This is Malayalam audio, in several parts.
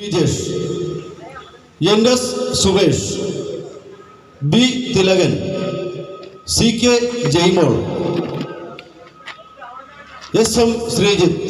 Vijesh N S Suresh B Thilakan C K Jaimol S M Sreejith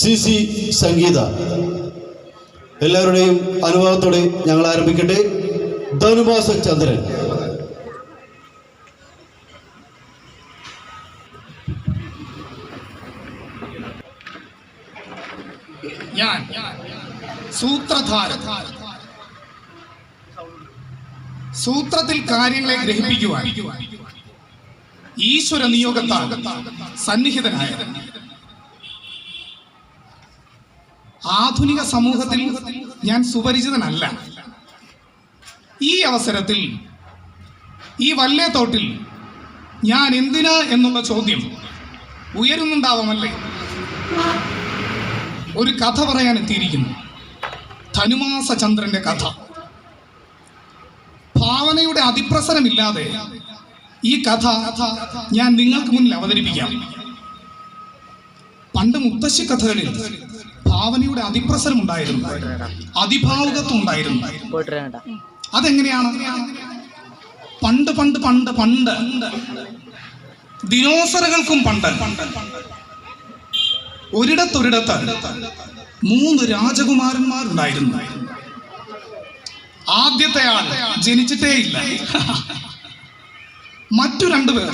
C C Sangeetha. എല്ലാവരുടെയും അനുഭവത്തോടെ ഞങ്ങൾ ആരംഭിക്കട്ടെ. ധനുമാസ ചന്ദ്രൻ. സൂത്രധാരൻ സൂത്രത്തിൽ കാര്യങ്ങളെ ഗ്രഹിപ്പിക്കുവാൻ ഈശ്വര നിയോഗത്താൽ സന്നിഹിതനായ ആധുനിക സമൂഹത്തിൽ ഞാൻ സുപരിചിതനല്ല. ഈ അവസരത്തിൽ ഈ വല്ലേത്തോട്ടിൽ ഞാൻ എന്തിനാ എന്നുള്ള ചോദ്യം ഉയരുന്നുണ്ടാവുമല്ലേ? ഒരു കഥ പറയാൻ എത്തിയിരിക്കുന്നു. ധനുമാസ ചന്ദ്രന്റെ കഥ. ഭാവനയുടെ അതിപ്രസരമില്ലാതെ ഈ കഥ ഞാൻ നിങ്ങൾക്ക് മുന്നിൽ അവതരിപ്പിക്കാം. പണ്ട് മുത്തശ്ശി കഥകളിൽ ഭാവനയുടെ അതിപ്രസരം ഉണ്ടായിരുന്നു അതിഭാവുകത്വം ഉണ്ടായിരുന്നു. അതെങ്ങനെയാണ്? പണ്ട് പണ്ട് പണ്ട് പണ്ട് ദിനോസറുകൾക്കും പണ്ട്. ഒരിടത്തൊരിടത്ത് മൂന്ന് രാജകുമാരന്മാരുണ്ടായിരുന്നു. ആദ്യത്തെ ആൾ ജനിച്ചിട്ടേ ഇല്ല മറ്റു രണ്ടുപേർ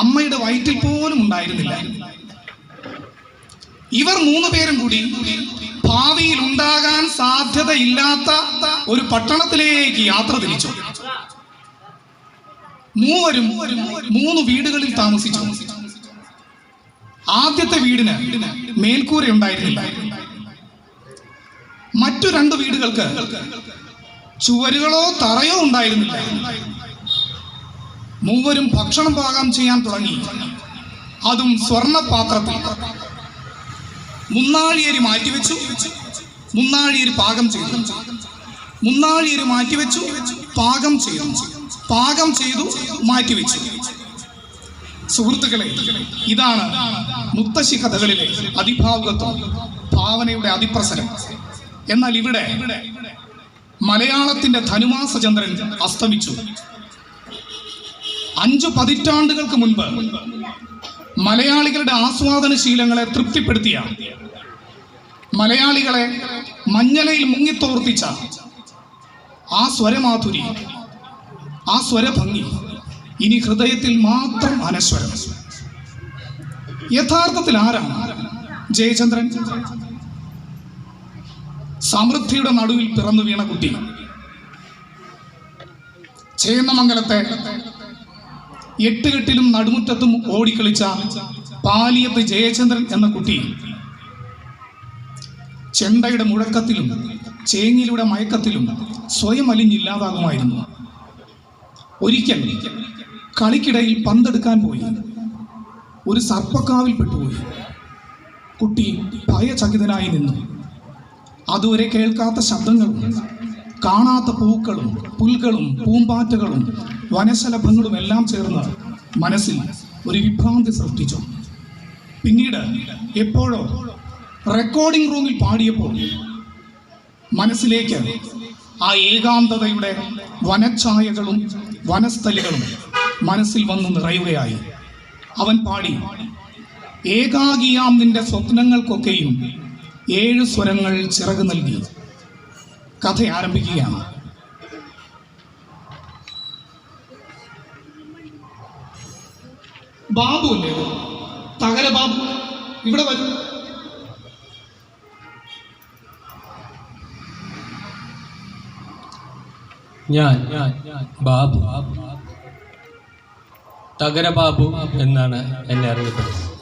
അമ്മയുടെ വയറ്റിൽ പോലും ഉണ്ടായിരുന്നില്ല. ഇവർ മൂന്ന് പേരും കൂടി ഭാവിയിൽ ഉണ്ടാകാൻ സാധ്യതയില്ലാത്ത ഒരു പട്ടണത്തിലേക്ക് യാത്ര തിരിച്ചു. മൂവരും മൂന്ന് വീടുകളിൽ താമസിച്ചു. ആദ്യത്തെ വീടിന് മേൽക്കൂര ഉണ്ടായിരുന്നില്ല മറ്റു രണ്ട് വീടുകൾക്ക് ചുവരുകളോ തറയോ ഉണ്ടായിരുന്നില്ല. മൂവരും ഭക്ഷണം പാകം ചെയ്യാൻ തുടങ്ങി. അതും സ്വർണപാത്രത്തിൽ. മുന്നാഴിയരി മാറ്റിവെച്ചു. മുന്നാഴിയരി പാകം ചെയ്തു. മുന്നാഴിയരി മാറ്റിവെച്ചു. പാകം ചെയ്തു. പാകം ചെയ്തു മാറ്റിവെച്ചു. സുഹൃത്തുക്കളെ ഇതാണ് മുത്തശ്ശി കഥകളിലെ അതിഭാവുകത്വം ഭാവനയുടെ അതിപ്രസരം. എന്നാൽ ഇവിടെ മലയാളത്തിന്റെ ധനുമാസ ചന്ദ്രൻ അസ്തമിച്ചു. അഞ്ചു പതിറ്റാണ്ടുകൾക്ക് മുൻപ് മലയാളികളുടെ ആസ്വാദന ശീലങ്ങളെ തൃപ്തിപ്പെടുത്തിയ മലയാളികളെ മഞ്ഞലയിൽ മുങ്ങിത്തോർത്തിച്ച ആ സ്വരമാധുരി ആ സ്വരഭംഗി ഇനി ഹൃദയത്തിൽ മാത്രം അനശ്വരം. യഥാർത്ഥത്തിൽ ആരാണ്? ജയചന്ദ്രൻ. സമൃദ്ധിയുടെ നടുവിൽ പിറന്നു വീണ കുട്ടി. ചേന്നമംഗലത്തെ എട്ടുകെട്ടിലും നടുമുറ്റത്തും ഓടിക്കളിച്ച പാലിയത്ത് ജയചന്ദ്രൻ എന്ന കുട്ടി ചെണ്ടയുടെ മുഴക്കത്തിലും ചേങ്ങിലൂടെ മയക്കത്തിലും സ്വയം അലിഞ്ഞില്ലാതാകുമായിരുന്നു. ഒരിക്കൽ കളിക്കിടയിൽ പന്തെടുക്കാൻ പോയി. ഒരു സർപ്പക്കാവിൽ പെട്ടുപോയി. കുട്ടി ഭയചകിതനായി നിന്നു. അതുവരെ കേൾക്കാത്ത ശബ്ദങ്ങളും കാണാത്ത പൂക്കളും പുൽകളും പൂമ്പാറ്റകളും വനശലഭങ്ങളും എല്ലാം ചേർന്ന് മനസ്സിൽ ഒരു വിഭ്രാന്തി സൃഷ്ടിച്ചു. പിന്നീട് എപ്പോഴോ റെക്കോർഡിംഗ് റൂമിൽ പാടിയപ്പോൾ മനസ്സിലേക്ക് ആ ഏകാന്തതയുടെ വനഛായകളും വനസ്ഥലികളും മനസ്സിൽ വന്ന് നിറയുകയായി. അവൻ പാടി ഏകാകിയാം നിന്റെ സ്വപ്നങ്ങൾക്കൊക്കെയും ഏഴ് സ്വരങ്ങൾ ചിറക് നൽകി. കഥ ആരംഭിക്കുകയാണ്. ബാബു അല്ലേ? തകര ബാബു. ഇവിടെ വരും. ഞാൻ ബാബു. തകര ബാബു എന്നാണ് എന്നെ അറിയപ്പെടുന്നത്.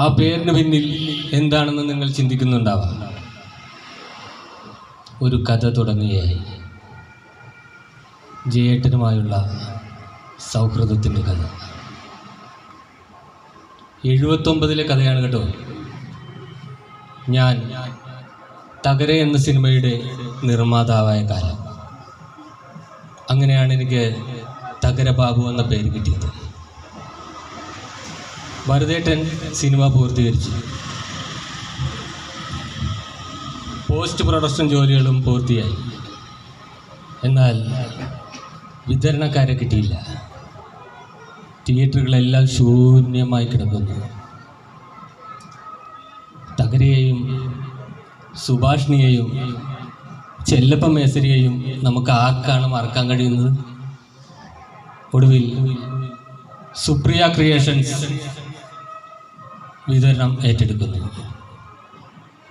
ആ പേരിന് പിന്നിൽ എന്താണെന്ന് നിങ്ങൾ ചിന്തിക്കുന്നുണ്ടാവാം. ഒരു കഥ തുടങ്ങുകയായി. ജയേട്ടനുമായുള്ള സൗഹൃദത്തിന്റെ കഥ. എഴുപത്തൊമ്പതിലെ കഥയാണ് കേട്ടോ. ഞാൻ തകര എന്ന സിനിമയുടെ നിർമ്മാതാവായ കാലം. അങ്ങനെയാണ് എനിക്ക് തകര ബാബു എന്ന പേര് കിട്ടിയത്. ഭരതേട്ടൻ സിനിമ പൂർത്തീകരിച്ചു. പോസ്റ്റ് പ്രൊഡക്ഷൻ ജോലികളും പൂർത്തിയായി. എന്നാൽ വിതരണക്കാരെ കിട്ടിയില്ല. തിയേറ്ററുകളെല്ലാം ശൂന്യമായി കിടക്കുന്നു. തകരയെയും സുഭാഷിണിയെയും ചെല്ലപ്പ മേസരിയെയും നമുക്ക് ആർക്കാണ് മറക്കാൻ കഴിയുന്നത്? ഒടുവിൽ സുപ്രിയ ക്രിയേഷൻസ് വിതരണം ഏറ്റെടുക്കുന്നു.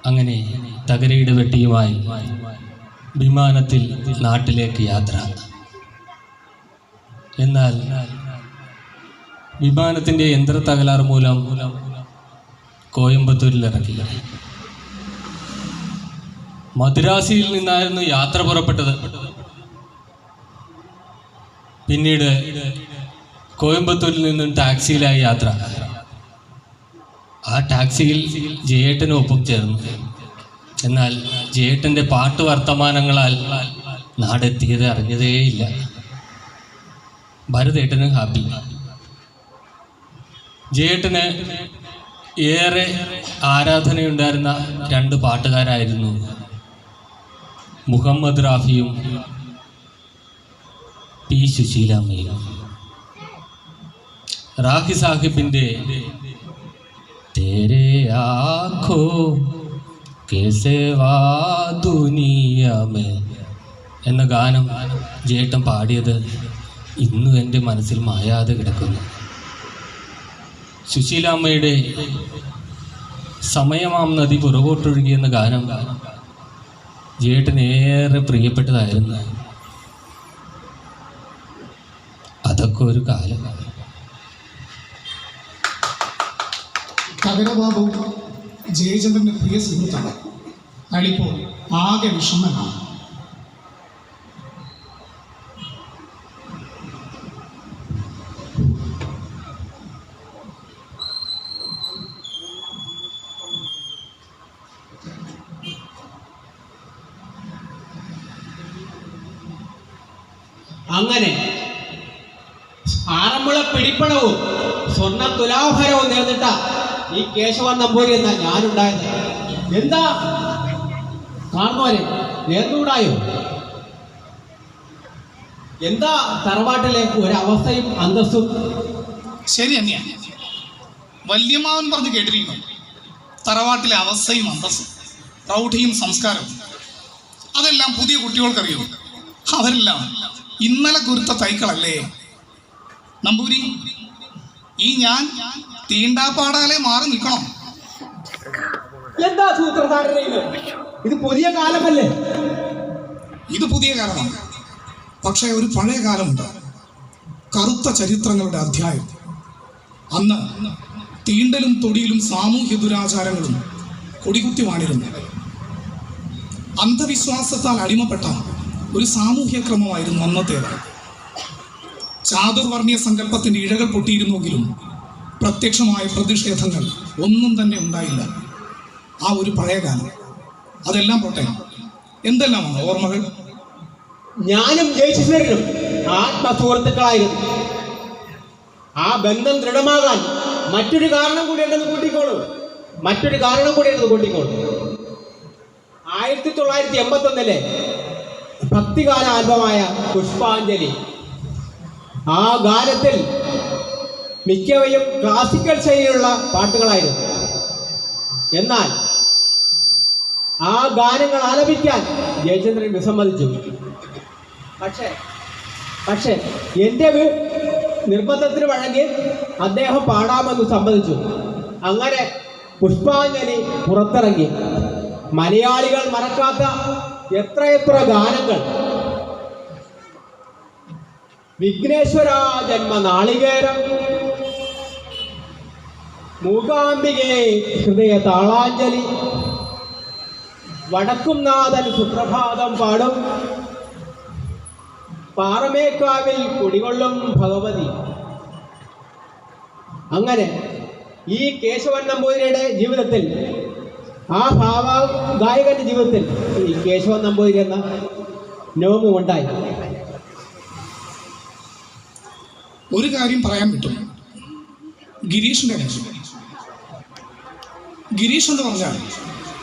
അങ്ങനെ തകരയുടെ വെട്ടിയുമായി വിമാനത്തിൽ നാട്ടിലേക്ക് യാത്ര. എന്നാൽ വിമാനത്തിന്റെ യന്ത്ര തകരാറ് മൂലം കോയമ്പത്തൂരിൽ ഇറക്കി. മദ്രാസിയിൽ നിന്നായിരുന്നു യാത്ര പുറപ്പെട്ടത്. പിന്നീട് കോയമ്പത്തൂരിൽ നിന്നും ടാക്സിയിലായി യാത്ര. ആ ടാക്സിയിൽ ജയേട്ടനും ഒപ്പം ചേർന്നു. എന്നാൽ ജയേട്ടന്റെ പാട്ട് വർത്തമാനങ്ങളാൽ നാടെത്തിയത് അറിഞ്ഞതേയില്ല. ഭരതേട്ടന് ഹാപ്പി. ജയേട്ടന് ഏറെ ആരാധനയുണ്ടായിരുന്ന രണ്ട് പാട്ടുകാരായിരുന്നു മുഹമ്മദ് റാഫിയും പി സുശീലാമ്മയും. റാഫി സാഹിബിന്റെ तेरे आँखों के सेवा ദുനിയ में എന്ന ഗാനം ജേട്ടൻ പാടിയത് ഇന്നും എൻ്റെ മനസ്സിൽ മായാതെ കിടക്കുന്നു സുശീലാമ്മയുടെ സമയമാം നദി പുറകോട്ടൊഴുകി എന്ന ഗാനം ജേട്ടന് ഏറെ പ്രിയപ്പെട്ടതായിരുന്നു അതൊക്കെ ഒരു കാലം തകരബാബു ജയചന്ദ്രന്റെ പ്രിയ സുഹൃത്താണ്. അയാളിപ്പോൾ ആകെ വിഷമനാണ്. അങ്ങനെ ആറന്മുള പിടിപ്പണവും സ്വർണ തുലാഭരവും നേർന്നിട്ട ഈ കേശവൻ നമ്പൂരി എന്നാ ഞാനുണ്ടായത്? എന്താ? കാണുന്നവരെ നേർന്നുകൂടായോ എന്താ തറവാട്ടിലെ ഒരവസ്ഥയും അന്തസ്സും? ശരി തന്നെയാ വല്യമാവൻ പറഞ്ഞ് കേട്ടിരിക്കുന്നു. തറവാട്ടിലെ അവസ്ഥയും അന്തസ്സും പ്രൗഢിയും സംസ്കാരവും അതെല്ലാം പുതിയ കുട്ടികൾക്കറിയും? അവരെല്ലാം ഇന്നലെ കുരുത്ത തൈക്കളല്ലേ? നമ്പൂരി ഈ ഞാൻ തീണ്ടാപ്പാടാലെ മാറി നിൽക്കണം. എന്താ സൂത്രധാരന ഇത് പുതിയ കാലമല്ലേ? ഇത് പുതിയ കാലമാണ്. പക്ഷേ ഒരു പഴയ കാലമുണ്ട്. കറുത്ത ചരിത്രങ്ങളുടെ അധ്യായം. അന്ന് തീണ്ടലും തൊടിയിലും സാമൂഹ്യ ദുരാചാരങ്ങളും കൊടികുത്തി വാണിരുന്നു. അന്ധവിശ്വാസത്താൽ അടിമപ്പെട്ട ഒരു സാമൂഹ്യ ക്രമമായിരുന്നു അന്നത്തേത്. ചാതുർവർണീയ സങ്കല്പത്തിന്റെ ഇഴകൾ പൊട്ടിയിരുന്നെങ്കിലും പ്രത്യക്ഷമായ പ്രതിഷേധങ്ങൾ ഒന്നും തന്നെ ഉണ്ടായില്ല. ആ ഒരു പഴയ കാലം അതെല്ലാം പോട്ടെ. എന്തെല്ലാമാണ് ഓർമ്മകൾ? ഞാനും ജയിച്ചേരും ആത്മസുഹൃത്തുക്കളായിരുന്നു. ആ ബന്ധം ദൃഢമാകാൻ മറ്റൊരു കാരണം കൂടി ഉണ്ടെന്ന് കൂട്ടിക്കോളൂ. മറ്റൊരു കാരണം കൂടി ഉണ്ടെന്ന് കൂട്ടിക്കോളൂ. ആയിരത്തി തൊള്ളായിരത്തി എൺപത്തി ഒന്നിലെ ഭക്തിഗാന ആൽബമായ പുഷ്പാഞ്ജലി. ആ ഗാനത്തിൽ മിക്കവയും ക്ലാസിക്കൽ ശൈലിയിലുള്ള പാട്ടുകളായിരുന്നു. എന്നാൽ ആ ഗാനങ്ങൾ ആലപിക്കാൻ ജയചന്ദ്രൻ വിസമ്മതിച്ചു. പക്ഷേ പക്ഷേ എന്റെ നിർബന്ധത്തിന് വഴങ്ങി അദ്ദേഹം പാടാമെന്ന് സമ്മതിച്ചു. അങ്ങനെ പുഷ്പാഞ്ജലി പുറത്തിറങ്ങി. മലയാളികൾ മറക്കാത്ത എത്രയെത്ര ഗാനങ്ങൾ. വിഘ്നേശ്വര ജന്മ നാളികേരം മൂകാംബികെ ഹൃദയ താളാഞ്ജലി. വടക്കുംനാഥൻ സുപ്രഭാതം പാടും. പാറമേക്കാവിൽ കുടികൊള്ളും ഭഗവതി. അങ്ങനെ ഈ കേശവൻ നമ്പൂതിരിയുടെ ജീവിതത്തിൽ ആ ഭാവ ഗായകന്റെ ജീവിതത്തിൽ ഈ കേശവൻ നമ്പൂതിരി എന്ന നോമും ഉണ്ടായി. ഒരു കാര്യം പറയാൻ പറ്റും. ഗിരീഷിന്റെ കാര്യം. ഗിരീഷ് എന്ന് പറഞ്ഞാൽ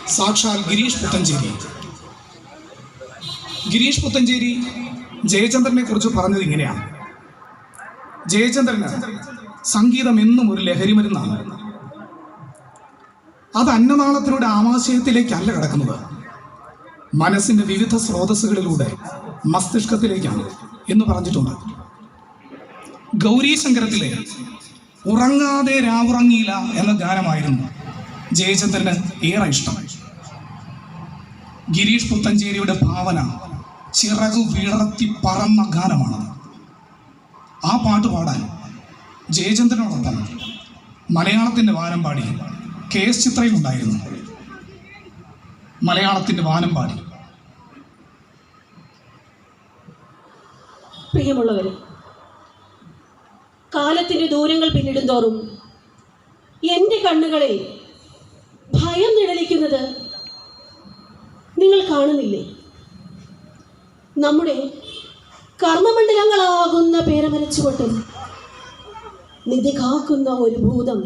സാക്ഷാൽ ഗിരീഷ് പുത്തഞ്ചേരി. ഗിരീഷ് പുത്തഞ്ചേരി ജയചന്ദ്രനെ കുറിച്ച് പറഞ്ഞത് ഇങ്ങനെയാണ്. ജയചന്ദ്രന് സംഗീതം എന്നും ഒരു ലഹരി മരുന്നാണ്. അത് അന്നനാളത്തിലൂടെ ആമാശയത്തിലേക്കല്ല കിടക്കുന്നത്. മനസ്സിന്റെ വിവിധ സ്രോതസ്സുകളിലൂടെ മസ്തിഷ്കത്തിലേക്കാണ് എന്ന് പറഞ്ഞിട്ടുണ്ട്. ഗൗരീശങ്കരത്തിലെ ഉറങ്ങാതെ രാവുറങ്ങിയില്ല എന്ന ഗാനമായിരുന്നു ജയചന്ദ്രന് ഏറെ ഇഷ്ടമായി ഗിരീഷ് പുത്തഞ്ചേരിയുടെ ഭാവന ചിറകു വിളർത്തി പറന്ന ഗാനമാണ് ആ പാട്ട് പാടാൻ ജയചന്ദ്രനോടൊപ്പം മലയാളത്തിന്റെ വാനം പാടി കെ എസ് ചിത്രയിൽ ഉണ്ടായിരുന്നു. മലയാളത്തിന്റെ വാനം പാടി. പ്രിയമുള്ളവരെ കാലത്തിന്റെ ദൂരങ്ങൾ പിന്നിടും തോറും എന്റെ കണ്ണുകളിൽ ഭയം നിഴലിക്കുന്നത് നിങ്ങൾ കാണുന്നില്ലേ? നമ്മുടെ കർമ്മമണ്ഡലങ്ങളാകുന്ന പേരമരച്ചുകൊട്ടും നിധി കാക്കുന്ന ഒരു ഭൂതം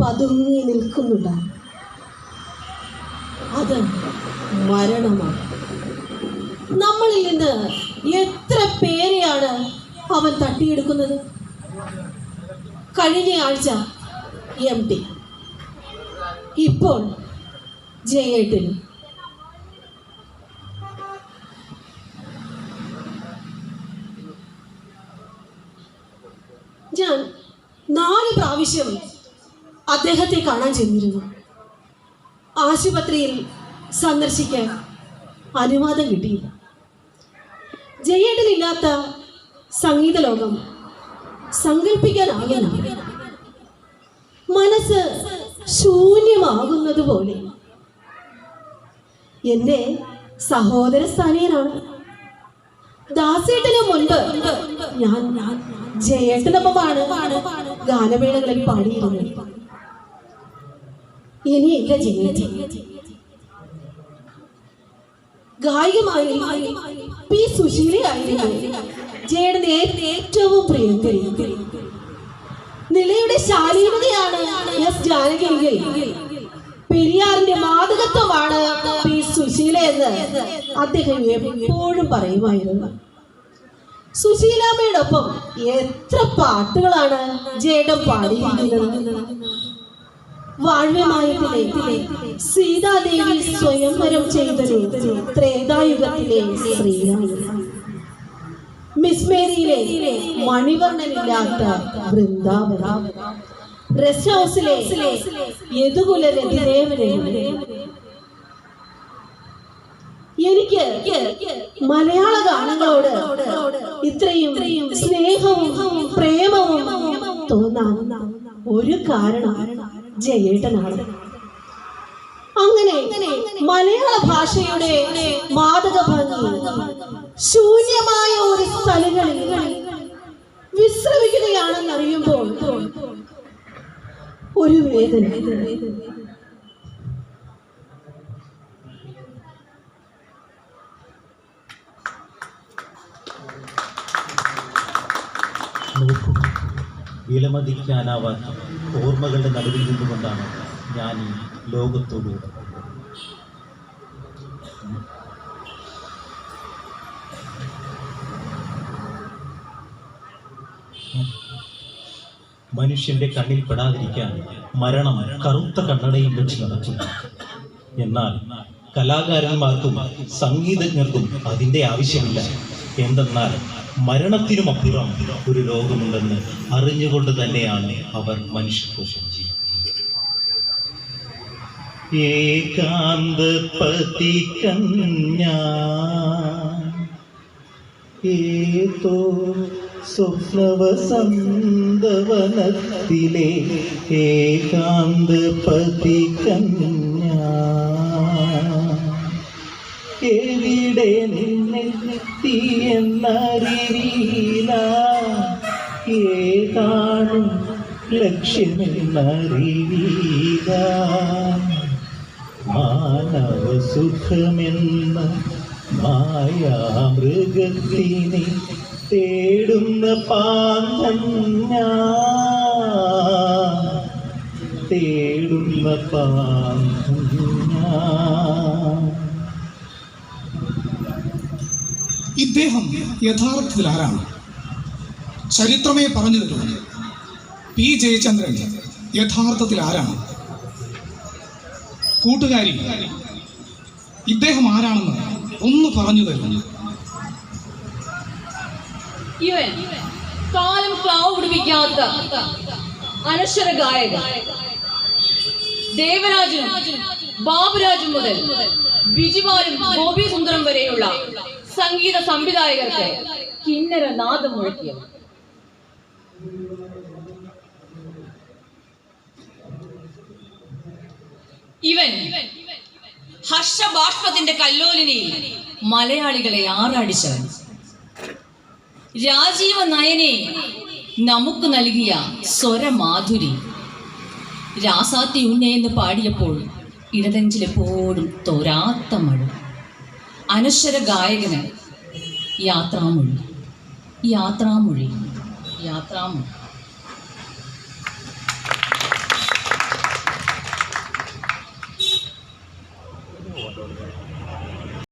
പതുങ്ങി നിൽക്കുന്നുണ്ട്. അത് മരണമാണ്. നമ്മളിൽ നിന്ന് എത്ര പേരെയാണ് അവൻ തട്ടിയെടുക്കുന്നത്? കഴിഞ്ഞ ആഴ്ച എം ടി ഇപ്പോൾ ജയേട്ടൻ ഞാൻ നാല് പ്രാവശ്യം അദ്ദേഹത്തെ കാണാൻ ചെന്നിരുന്നു. ആശുപത്രിയിൽ സന്ദർശിക്കാൻ അനുവാദം കിട്ടിയില്ല. ജയേട്ടനില്ലാത്ത സംഗീത ലോകം സങ്കല്പിക്കാനാകില്ല മനസ്സ് ശൂന്യമാകുന്നത് പോലെ എന്റെ സഹോദര സ്ഥാനീയനാണ്. ദാസേട്ടന് മുൻപ് ഞാൻ ജയേട്ടനൊപ്പമാണ് ഗാനമേളകളിൽ പാടിയിരുന്നത്. എന്റെ ജയേട്ടൻ ഗായികമായി പി സുശീലയായിരുന്നു ജയയുടെ ഏറ്റവും പ്രിയങ്കരി നിലയുടെ ശാലീനതയാണ് എസ് ജാനകിയെങ്കിൽ പെരിയാറിന്റെ മാതൃകത്വമാണ് പി സുശീല എന്ന് അദ്ദേഹം എപ്പോഴും പറയുമായിരുന്നു. സുശീലാമ്മയോടൊപ്പം എത്ര പാട്ടുകളാണ് ജേഡം പാടിയിരിക്കുന്നത് സീതാദേവി സ്വയംവരം ചെയ്തൊരു ത്രേതായുഗത്തിലെ ശ്രീരാമ മിസ്മേരിയിലെ മണിവർണനില്ലാത്ത വൃന്ദാവനം. റെസ്റ്റ് ഹൗസിലെ യദുകുലരതിദേവനെ എനിക്ക് മലയാള ഗാനങ്ങളോട് ഇത്രയും സ്നേഹവും പ്രേമവും തോന്നാൻ ഒരു കാരണം ജയേട്ടനാണ്. അങ്ങനെ മലയാള ഭാഷയുടെ മാതക ഭംഗി ശൂന്യമായ ഒരു സ്ഥലങ്ങളിൽ വിശ്രമിക്കുകയാണെന്നറിയുമ്പോൾ ഒരു വേദന. വിലമതിക്കാനാവാത്ത ഓർമ്മകളുടെ നടുവിൽ നിന്നുകൊണ്ടാണ് ഞാൻ ഈ ലോകത്തോട് മനുഷ്യന്റെ കണ്ണിൽ പെടാതിരിക്കാൻ മരണം കറുത്ത കണ്ണടയിൽ വെച്ച് നടക്കും. എന്നാൽ കലാകാരന്മാർക്കും സംഗീതജ്ഞർക്കും അതിന്റെ ആവശ്യമില്ല. എന്തെന്നാൽ മരണത്തിനും അപ്പുറം ഒരു ലോകമുണ്ടെന്ന് അറിഞ്ഞുകൊണ്ട് തന്നെയാണ് അവർ മനുഷ്യകോശം ചെയ്യുന്നത് ഏതോ സ്വപ്നവസന്തവനത്തിലെ ഏകാന്തപതി കന്യാ. എവിടെ നിന്നെത്തിയെന്നറിയില്ല. ഏതാണ് ലക്ഷ്യമെന്നറിയില്ല. മാനവ സുഖമെന്ന മായാമൃഗത്തിനെ തേടുന്ന പാന്തഞ്ഞ തേടുന്ന പാന്തഞ്ഞ ഇദ്ദേഹം യഥാർത്ഥത്തിൽ ആരാണ്? ചരിത്രമേ പറഞ്ഞു തരൂ. പി. ജയചന്ദ്രൻ യഥാർത്ഥത്തിൽ ആരാണ്? കൂട്ടുകാരി ഇദ്ദേഹം ആരാണെന്ന് ഒന്ന് പറഞ്ഞു തരൂ. ഇവൻ കാലം ക്ലാവ് പിടിപ്പിക്കാത്ത അനശ്വര ഗായകൻ. ദേവരാജനും ബാബുരാജും മുതൽ ബിജിബാലും ഗോപി സുന്ദരം വരെയുള്ള സംഗീത സംവിധായകർക്ക് കിന്നര നാദം മുഴക്കിയ ഇവൻ ഹർഷബാഷ്പത്തിന്റെ കല്ലോലിനെയും മലയാളികളെ ആറാടിച്ചവൻ. രാജീവ നയനെ നമുക്ക് നൽകിയ സ്വരമാധുരി. രാസാത്തി ഉന്നെ എന്ന് പാടിയപ്പോൾ ഇടതെഞ്ചിലെപ്പോഴും തോരാത്ത മഴ. അനശ്വര ഗായകന് യാത്രാമൊഴി. യാത്രാമൊഴി. യാത്രാമൊഴി.